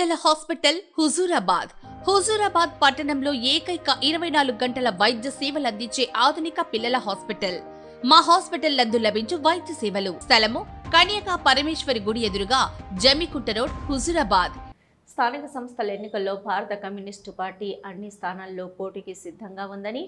పిల్లల హాస్పిటల్ హుజూరాబాద్. హుజూరాబాద్ పట్టణంలో ఏకైక ఇరవై నాలుగు గంటల వైద్య సేవలు అందించే ఆధునిక పిల్లల హాస్పిటల్. మా హాస్పిటల్ నందు లభించు వైద్య సేవలు. స్థలము కన్యకా పరమేశ్వరి గుడి ఎదురుగా జమికుంట రోడ్ హుజూరాబాద్. స్థానిక సంస్థల ఎన్నికల్లో భారత కమ్యూనిస్టు పార్టీ అన్ని స్థానాల్లో పోటీకి సిద్ధంగా ఉందని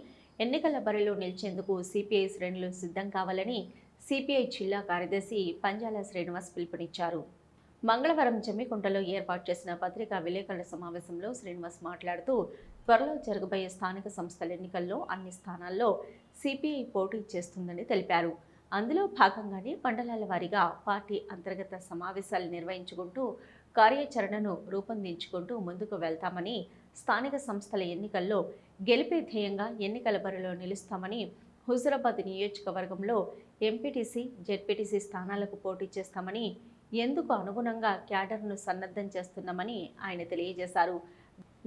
ఎన్నికల బరిలో నిలిచేందుకు సిపిఐ శ్రేణులు సిద్ధం కావాలని సిపిఐ జిల్లా కార్యదర్శి పంజాల శ్రీనివాస్ పిలుపునిచ్చారు. మంగళవారం జమ్మికుంటలో ఏర్పాటు చేసిన పత్రికా విలేకరుల సమావేశంలో శ్రీనివాస్ మాట్లాడుతూ త్వరలో జరగబోయే స్థానిక సంస్థల ఎన్నికల్లో అన్ని స్థానాల్లో సిపిఐ పోటీ చేస్తుందని తెలిపారు. అందులో భాగంగానే మండలాల వారీగా పార్టీ అంతర్గత సమావేశాలు నిర్వహించుకుంటూ కార్యాచరణను రూపొందించుకుంటూ ముందుకు వెళ్తామని స్థానిక సంస్థల ఎన్నికల్లో గెలిపే ధ్యేయంగా ఎన్నికల బరిలో నిలుస్తామని హుజురాబాద్ నియోజకవర్గంలో ఎంపీటీసీ జెడ్పీటీసీ స్థానాలకు పోటీ చేస్తామని ఎందుకు అనుగుణంగా క్యాడర్ను సన్నద్ధం చేస్తున్నామని ఆయన తెలియజేశారు.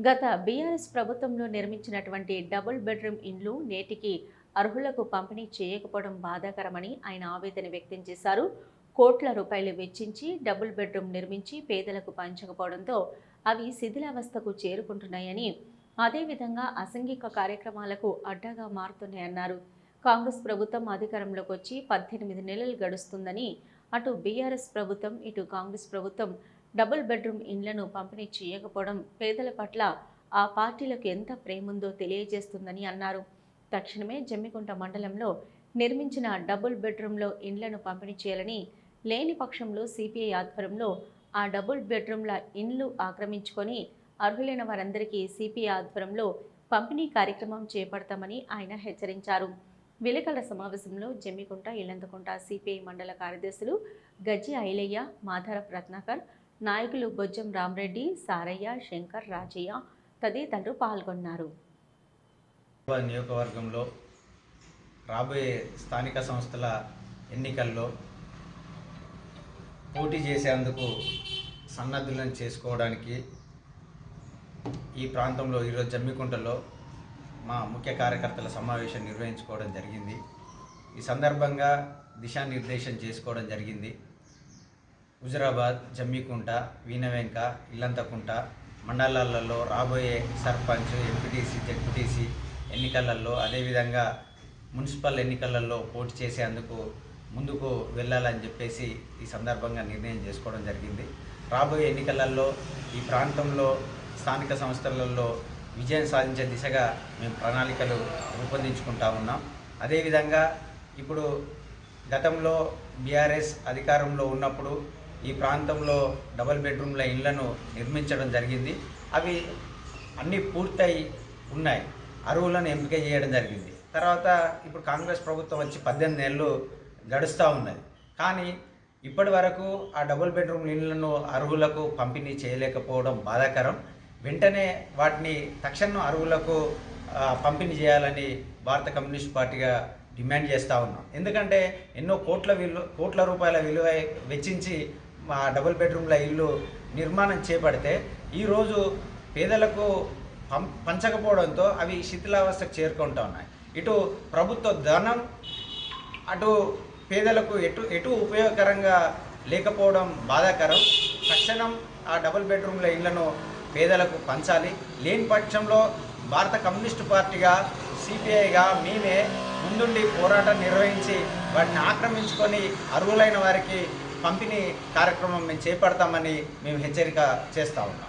గత బీఆర్ఎస్ ప్రభుత్వంలో నిర్మించినటువంటి డబుల్ బెడ్రూమ్ ఇండ్లు నేటికి అర్హులకు పంపిణీ చేయకపోవడం బాధాకరమని ఆయన ఆవేదన వ్యక్తం చేశారు. కోట్ల రూపాయలు వెచ్చించి డబుల్ బెడ్రూమ్ నిర్మించి పేదలకు పంచకపోవడంతో అవి శిథిలావస్థకు చేరుకుంటున్నాయని అదేవిధంగా అసంఘిక కార్యక్రమాలకు అడ్డాగా మారుతున్నాయన్నారు. కాంగ్రెస్ ప్రభుత్వం అధికారంలోకి వచ్చి పద్దెనిమిది నెలలు గడుస్తుందని అటు బీఆర్ఎస్ ప్రభుత్వం ఇటు కాంగ్రెస్ ప్రభుత్వం డబుల్ బెడ్రూమ్ ఇండ్లను పంపిణీ చేయకపోవడం పేదల పట్ల ఆ పార్టీలకు ఎంత ప్రేముందో తెలియజేస్తుందని అన్నారు. తక్షణమే జమ్మికుంట మండలంలో నిర్మించిన డబుల్ బెడ్రూమ్లో ఇండ్లను పంపిణీ చేయాలని లేని పక్షంలో సిపిఐ ఆధ్వర్యంలో ఆ డబుల్ బెడ్రూమ్ల ఇండ్లు ఆక్రమించుకొని అర్హులైన వారందరికీ సిపిఐ ఆధ్వర్యంలో పంపిణీ కార్యక్రమం చేపడతామని ఆయన హెచ్చరించారు. విలేకరుల సమావేశంలో జమ్మికుంట ఇల్లంతకుంట సిపిఐ మండల కార్యదర్శులు గజ్జి ఐలయ్య మాధారప్ రత్నాకర్ నాయకులు బొజ్జం రామరెడ్డి సారయ్య శంకర్ రాజయ్య తదితరులు పాల్గొన్నారు. నియోజకవర్గంలో రాబోయే స్థానిక సంస్థల ఎన్నికల్లో పోటీ చేసేందుకు సన్నద్ధులను చేసుకోవడానికి ఈ ప్రాంతంలో ఈరోజు జమ్మికుంటలో మా ముఖ్య కార్యకర్తల సమావేశం నిర్వహించుకోవడం జరిగింది. ఈ సందర్భంగా దిశానిర్దేశం చేసుకోవడం జరిగింది. హుజురాబాద్ జమ్మికుంట వీణవెంక ఇల్లంతకుంట మండలాలలో రాబోయే సర్పంచ్ ఎంపీటీసీ జెడ్పీటీసీ ఎన్నికలలో అదేవిధంగా మున్సిపల్ ఎన్నికలలో పోటీ చేసేందుకు ముందుకు వెళ్ళాలని చెప్పేసి ఈ సందర్భంగా నిర్ణయం చేసుకోవడం జరిగింది. రాబోయే ఎన్నికలలో ఈ ప్రాంతంలో స్థానిక సంస్థలలో విజయం సాధించే దిశగా మేము ప్రణాళికలు రూపొందించుకుంటా ఉన్నాం. అదేవిధంగా ఇప్పుడు గతంలో బీఆర్ఎస్ అధికారంలో ఉన్నప్పుడు ఈ ప్రాంతంలో డబుల్ బెడ్రూమ్ల ఇళ్ళను నిర్మించడం జరిగింది. అవి అన్నీ పూర్తయి ఉన్నాయి. అరువులను ఎంపిక చేయడం జరిగింది. తర్వాత ఇప్పుడు కాంగ్రెస్ ప్రభుత్వం వచ్చి పద్దెనిమిది నెలలు గడుస్తూ ఉన్నది. కానీ ఇప్పటి వరకు ఆ డబుల్ బెడ్రూమ్ ఇళ్ళను అర్హులకు పంపిణీ చేయలేకపోవడం బాధాకరం. వెంటనే వాటిని తక్షణం అరువులకు పంపిణీ చేయాలని భారత కమ్యూనిస్ట్ పార్టీగా డిమాండ్ చేస్తూ ఉన్నాం. ఎందుకంటే ఎన్నో కోట్ల విలువ కోట్ల రూపాయల విలువ వెచ్చించి మా డబుల్ బెడ్రూమ్ల ఇల్లు నిర్మాణం చేపడితే ఈరోజు పేదలకు పం పంచకపోవడంతో అవి శిథిలావస్థకు చేరుకుంటూ ఉన్నాయి. ఇటు ప్రభుత్వ ధనం అటు పేదలకు ఎటు ఎటు ఉపయోగకరంగా లేకపోవడం బాధాకరం. తక్షణం ఆ డబుల్ బెడ్రూమ్ల ఇళ్ళను పేదలకు పంచాలి. లేని పక్షంలో భారత కమ్యూనిస్టు పార్టీగా సిపిఐగా మేమే ముందుండి పోరాటం నిర్వహించి వాటిని ఆక్రమించుకొని అర్హులైన వారికి పంపిణీ కార్యక్రమం మేము చేపడతామని మేము హెచ్చరిక చేస్తూ ఉన్నాం.